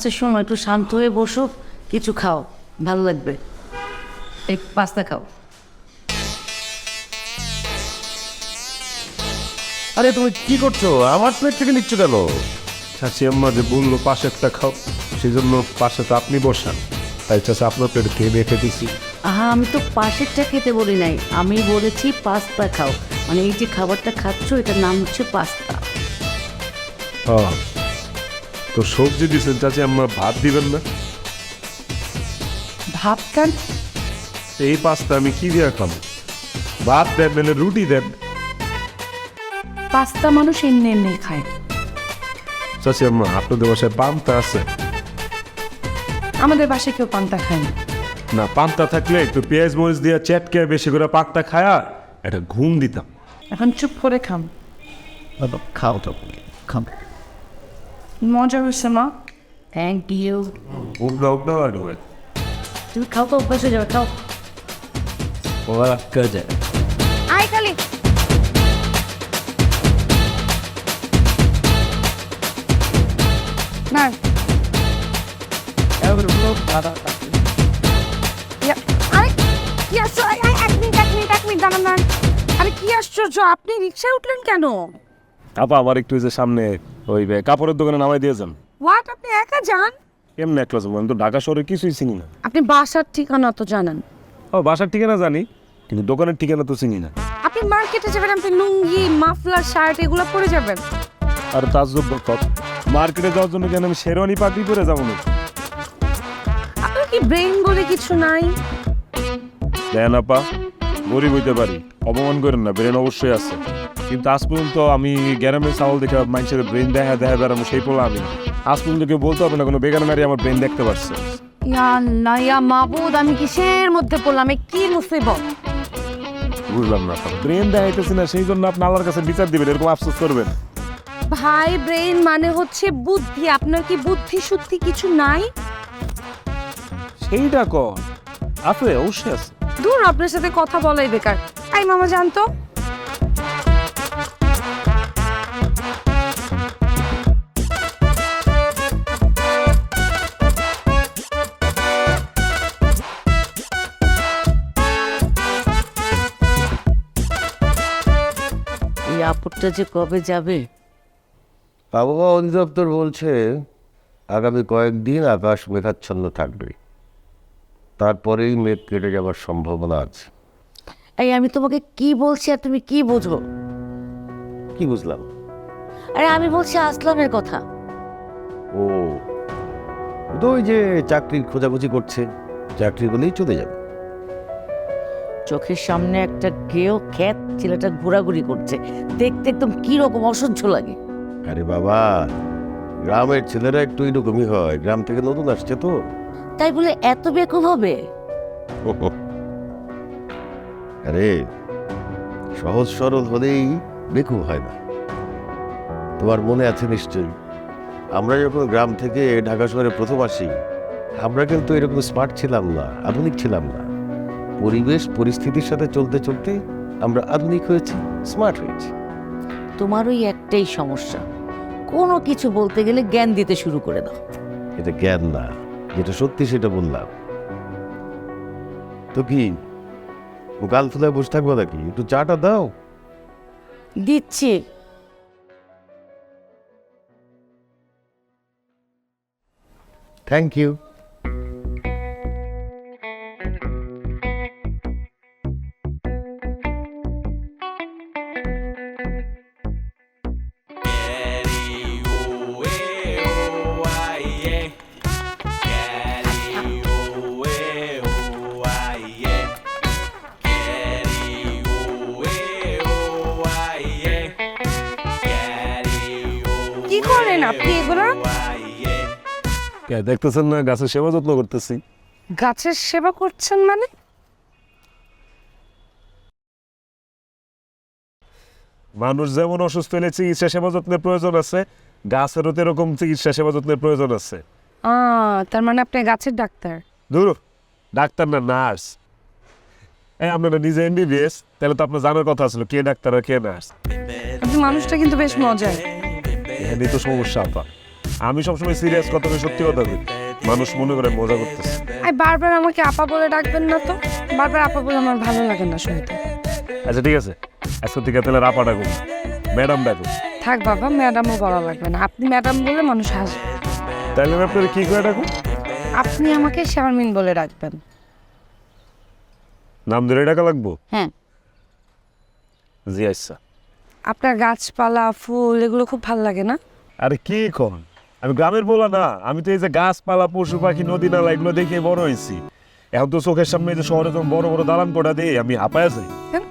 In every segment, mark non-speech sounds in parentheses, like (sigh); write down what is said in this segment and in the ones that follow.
আচ্ছা শোনো একটু শান্ত হয়ে বসো কিছু খাও ভালো লাগবে। এক পাস্তা খাও। আরে তুমি কি করছ? আমার প্লেট থেকে নিচ্ছ কেন? চাচি আম্মা যে বলল পাশেরটা খাও। সেই জন্য পাশে তো আপনি বসান। তাই চাচা আপনার প্লেট খেয়ে দিয়ে খেতেছি। আহা আমি তো পাশেরটা খেতে বলি নাই। আমি বলেছি পাস্তা খাও। মানে এই যে খাবারটা খাচ্ছ এটার নাম হচ্ছে পাস্তা। হ্যাঁ। তো সবজি দিছেন চাচি আম্মা ভাত দিবেন না। ভাত কেন? এই পাস্তা আমি কি দিয়ে খাব ভাত দেন নাহলে রুটি দেন। পাস্তা মানুষ এমনি এমনি খায়। চাচি আম্মা আপনাদের বাসায় পান্তা আছে। আমাদের বাসায় কেউ পান্তা খায় না। না পান্তা থাকলে একটু পেঁয়াজ মরিচ দিয়ে চ্যাটকে বেশি করে পাকটা খায়া একটা ঘুম দিতাম। এখন চুপ করে খাম। খাও তো খাও মজা হয়েছে মা থ্যাংক ইউ উগলা উগলা আর তুমি খাও তো অভ্যাস হয়ে যাবে খাও ওরা কাজে আয় কালি না আরে কি আশ্চর্য আরে, এক মিনিট এক মিনিট এক মিনিট দাঁড়ান দাঁড়ান আরে কি আশ্চর্য আপনি রিক্সায় উঠলেন কেন আপা আমার একটু যে সামনে ওই বে- কাপড়ের দোকানে নামাই দিয়ে যান। হোয়াট আপনি একা যান? কেমন একলা যাব? আমি তো ঢাকা শহরে কিছুই চিনি না। আপনি বাসার ঠিকানা তো জানেন। ও বাসার ঠিকানা জানি কিন্তু দোকানের ঠিকানা তো চিনি না। আপনি মার্কেটে যাবেন আপনি লুঙ্গি মাফলার শার্ট এগুলো পরে যাবেন। আর তাজ্জব কত মার্কেটে যাওয়ার জন্য কেন আমি শেরওয়ানি পাগড়ি পরে যাব না আপনার কি ব্রেন বলে কিছু নাই? দেন আপা গরিব হইতে পারি অপমান করেন না ব্রেন অবশ্যই আছে। কিন্তু আজ পর্যন্ত আমি গ্যারামের চাউল দেখে মানুষের ব্রেন দেখা দেখা বেড়াবো সেই পোলা আমি। আজ পর্যন্ত কেউ বলতে হবে না কোনো বেগান নারী আমার ব্রেন দেখতে পারছে। ইয়া আল্লাহ ইয়া মাবুদ আমি কিসের মধ্যে পড়লাম? এ কি মুসিবত? বুঝলাম না ব্রেন দেখাইতেছি না সেই জন্য আপনি আল্লাহর কাছে বিচার দিবেন এরকম আফসোস করবেন। ভাই ব্রেন মানে হচ্ছে বুদ্ধি আপনার কি বুদ্ধি শুদ্ধি কিছু নাই? সেইটা কর আছে অবশ্যই আছে। দূর আপনার সাথে কথা বলাই বেকার। আই মামা জানতো? আপদটা যে কবে যাবে? আবহাওয়া অধিদপ্তর বলছে আগামী কয়েকদিন আকাশ মেঘাচ্ছন্ন থাকবে। তারপরেই মেঘ কেটে যাওয়ার সম্ভাবনা আছে। এই আমি তোমাকে কি বলছি আর তুমি কি বোঝো কি বুঝলাম? আরে আমি বলছি আসলামের কথা। ও ও তো ওই যে চাকরির খোঁজাখুঁজি করছে। চাকরি বলেই চলে যাবে। চোখের সামনে একটা গেও খ্যাত ছেলেটা ঘোরাঘুরি করছে। দেখতে একদম কি রকম অসহ্য লাগে। আরে বাবা গ্রামের ছেলেরা একটু এরকমই হয়। গ্রাম থেকে নতুন আসছে তো। তাই বলে এত বেকুব হবে? আরে সহজ সরল হলেই বেকুব হয় না। তোমার মনে আছে নিশ্চয়ই? আমরা যখন গ্রাম থেকে ঢাকা শহরে প্রথম আসি আমরা কিন্তু এরকম স্মার্ট ছিলাম না আধুনিক ছিলাম না। পরিবেশ পরিস্থিতির সাথে চলতে চলতে আমরা আধুনিক হয়েছি স্মার্ট হয়েছি। তোমার ওই একটাই সমস্যা। কোনো কিছু বলতে গেলে জ্ঞান দিতে শুরু করে দাও। এটা জ্ঞান না যেটা সত্যি সেটা বললাম। তো কি গাল ফুলে বসে থাকব নাকি? একটু চাটা দাও। দিচ্ছি। থ্যাংক ইউ কি করেন আপনি এগুলো? কে দেখতেছেন না? গাছের সেবা যত্ন করতেছি। গাছের সেবা করছেন মানে? মানুষ যেমন অসুস্থ হলে চিকিৎসা সেবা যত্নের প্রয়োজন আছে গাছেরও তো এরকম চিকিৎসা সেবা যত্নের প্রয়োজন আছে। তার মানে আপনি গাছের ডাক্তার? দূর ডাক্তার না নার্স। এই আপনারা নিজে এমবিবিএস তাহলে তো আপনার জানার কথা ছিল কে ডাক্তার আর কে নার্স। আপনি মানুষটা কিন্তু বেশ মজার। এখানেই তো সমস্যা আপা। আমি সবসময় সিরিয়াস কথা বলে সত্যি কথা বলি মানুষ মনে করে মজা করতেছে। আই বারবার আমাকে আপা বলে ডাকবেন না তো। বারবার আপা বলে আমার ভালো লাগে না শুনতে। আচ্ছা ঠিক আছে। আজকে থেকে তাহলে রাপা ডাকুন ম্যাডাম ডাকুন থাক বাবা ম্যাডামও বলা লাগবে না। আপনি ম্যাডাম বলে মানুষ হাসবে। তাহলে আমি আপনার কি করে ডাকুন আপনি আমাকে শারমিন বলে ডাকবেন। নাম ধরে ডাকা লাগবো? হ্যাঁ। জি আচ্ছা আপনার গাছপালা ফুল এগুলো খুব ভালো লাগে না? আরে কি কন? আমি গ্রামের বলা না। আমি তো এই যে গাছপালা পশু পাখি নদী নালা এগুলো দেখে বড় হয়েছি। এখন তো চোখের সামনে যে শহরে যখন বড় বড় দালান কোটা দেই আমি হাঁপায় যাই। কেন?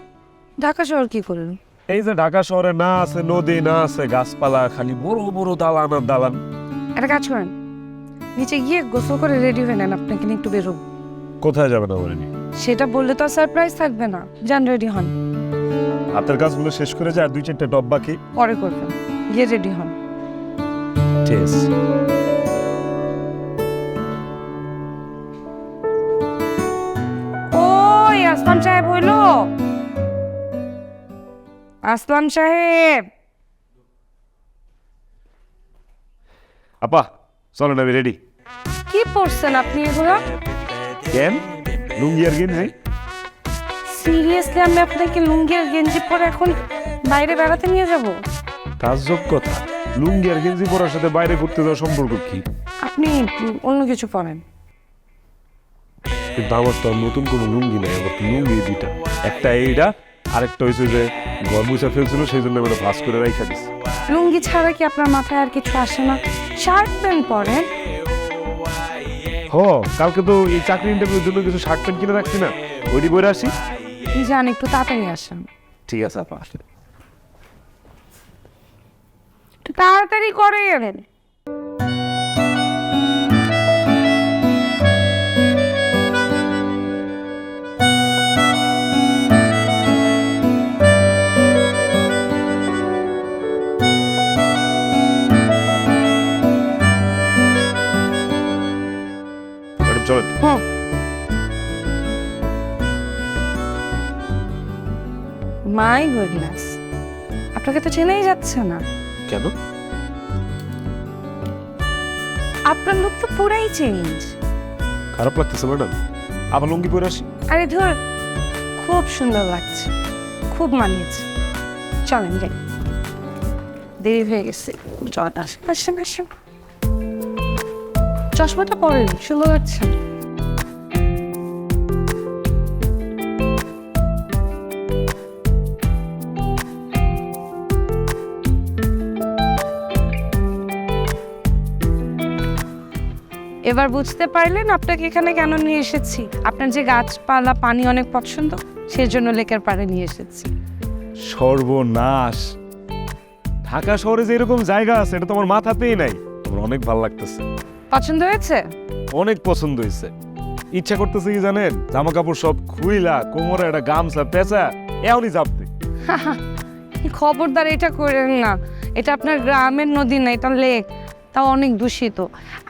ঢাকা শহর কি করলেন? এই যে ঢাকা শহরে না আছে নদী না আছে গাছপালা খালি বড় বড় দালান আর দালান। একটা কাজ করেন। নিচে গিয়ে গোসল করে রেডি হয়ে নেন আপনাকে নিয়ে একটু বেরোবো। কোথায় যাবে না বলেনি সেটা বললে তো সারপ্রাইজ থাকবে না। যান রেডি হন। হাতের কাজগুলো শেষ করে যায় আর দুই চারটে ডব বাকি। পরে করবেন গিয়ে রেডি হন। ঠিক আছে ওই আসলাম সাহেব হইল। আসলাম সাহেব। আপা চলেন আমি রেডি কি পড়ছেন আপনি এগুলো? কেন? লুঙ্গি আর গেঞ্জি সিরিয়াসলি আমি আপনাকে লুঙ্গি আর গেঞ্জি পরে এখন বাইরে বেড়াতে নিয়ে যাব? তাজ্জব কথা। লুঙ্গি আর গেঞ্জি পরার সাথে বাইরে ঘুরতে যাওয়ার সম্পর্ক কি? আপনি অন্য কিছু পরেন। কিন্তু আমার তো আর নতুন কোনো লুঙ্গি নেই আমার তো লুঙ্গি দুইটা। একটা এইটা আরেকটা হয়েছে যে ঘর মুছা ফেলছিল সেই জন্য আমি ভাস করে রাইখা দিছি। লুঙ্গি ছাড়া কি আপনার মাথায় আর কিছু আসে না? শার্ট প্যান্ট পরেন। হ কালকে তো এই চাকরি ইন্টারভিউর জন্য কিছু শার্ট প্যান্ট কিনে রাখছি না। ওইটি বলে আসি। যান একটু তাড়াতাড়ি আসেন। ঠিক আছে আপা তাড়াতাড়ি করে মাই গুডনেস আপনাকে তো চেনাই যাচ্ছে না। কেন? আপনার লুক তো পুরাই চেঞ্জ খারাপ লাগতেছে ম্যাডাম আবার লুঙ্গি পরে আসি? আরে ধর খুব সুন্দর লাগছে খুব মানিয়েছে। চলেন যাই। দেরি হয়ে গেছে চল আসেন আসেন আসেন চশমাটা পরেন সুন্দর লাগছে। এবার বুঝতে পারলেন আপনাকে এখানে কেন নিয়ে এসেছি। আপনার যে গাছপালা পানি অনেক পছন্দ সেই জন্য লেকের পাড়ে নিয়ে এসেছি। সর্বনাশ। ঢাকা শহরে যে এরকম জায়গা আছে এটা তো আমার মাথাতেই নাই। তোমার অনেক ভালো লাগতেছে। পছন্দ হয়েছে? অনেক পছন্দ হয়েছে। ইচ্ছা করতেছে কি জানেন? জামা কাপড় সব খুইলা কোমরে একটা গামছা পেঁচা এমনই চাপতে (laughs) খবরদার এটা করেন না। এটা আপনার গ্রামের নদী না এটা লেক। তাও অনেক দূষিত।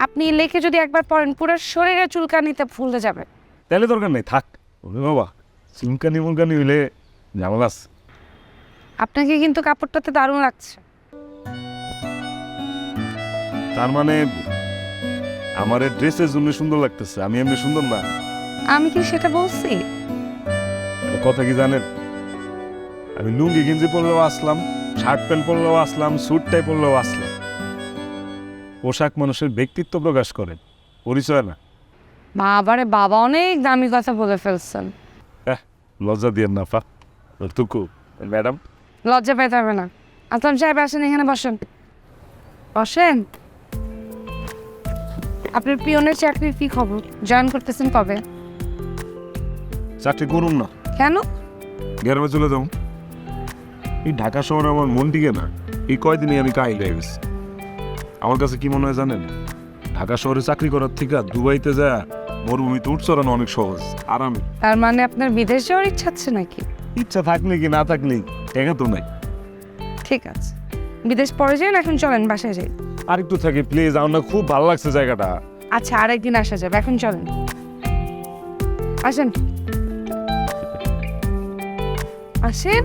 আপনি লেকে যদি একবার পড়েন পুরো শরীরে চুলকানিতে ফুলে যাবে। তাহলে দরকার নেই থাক। ওরে বাবা চুলকানি মুলকানি হইলে ঝামেলা আপনাকে কিন্তু কাপড়টাতে দারুণ লাগছে। তার মানে আমার ড্রেসের জন্য সুন্দর লাগতেছে আমি এমনি সুন্দর না? আমি কি সেটা বলছি? কথা কি জানেন? আমি লুঙ্গি গেঞ্জি পরলেও আসলাম শার্ট প্যান্ট পরলেও আসলাম স্যুট টাই পরলেও আসলাম। পোশাক মানুষের ব্যক্তিত্ব প্রকাশ করে পরিচয় না। বাবারে বাবা অনেক দামি কথা বলে ফেলছেন। হ্যাঁ লজ্জা দিয়ে না পা তুকু ম্যাডাম? লজ্জা পেতে হবে না। আসলাম সাহেব আসেন এখানে বসেন। বসেন। আপনার পিয়নের চাকরির কি খবর? জয়েন করতেছেন কবে? চাকরি করুন না। কেন? গ্রামে চলে যাও এই ঢাকা শহরে আমার মন টিকে না। এই কয়দিনই আমি কাহিল হয়ে গেছি। আমার কাছে কি মনে হয় জানেন? ঢাকা শহরে চাকরি করার থেকে দুবাইতে যা মরুভূমিতে উঠ চড়ানো অনেক সহজ আরামে তার মানে আপনার বিদেশ যাওয়ার ইচ্ছা আছে নাকি? ইচ্ছা থাকলে কি না থাকলে টেকা তো নাই। ঠিক আছে। বিদেশ পরে যান এখন চলেন বাসায় যাই। আর একটু থাকে প্লিজ আমার খুব ভালো লাগছে জায়গাটা। আচ্ছা আরেকদিন আসা যাবে এখন চলেন। আসেন। আসেন?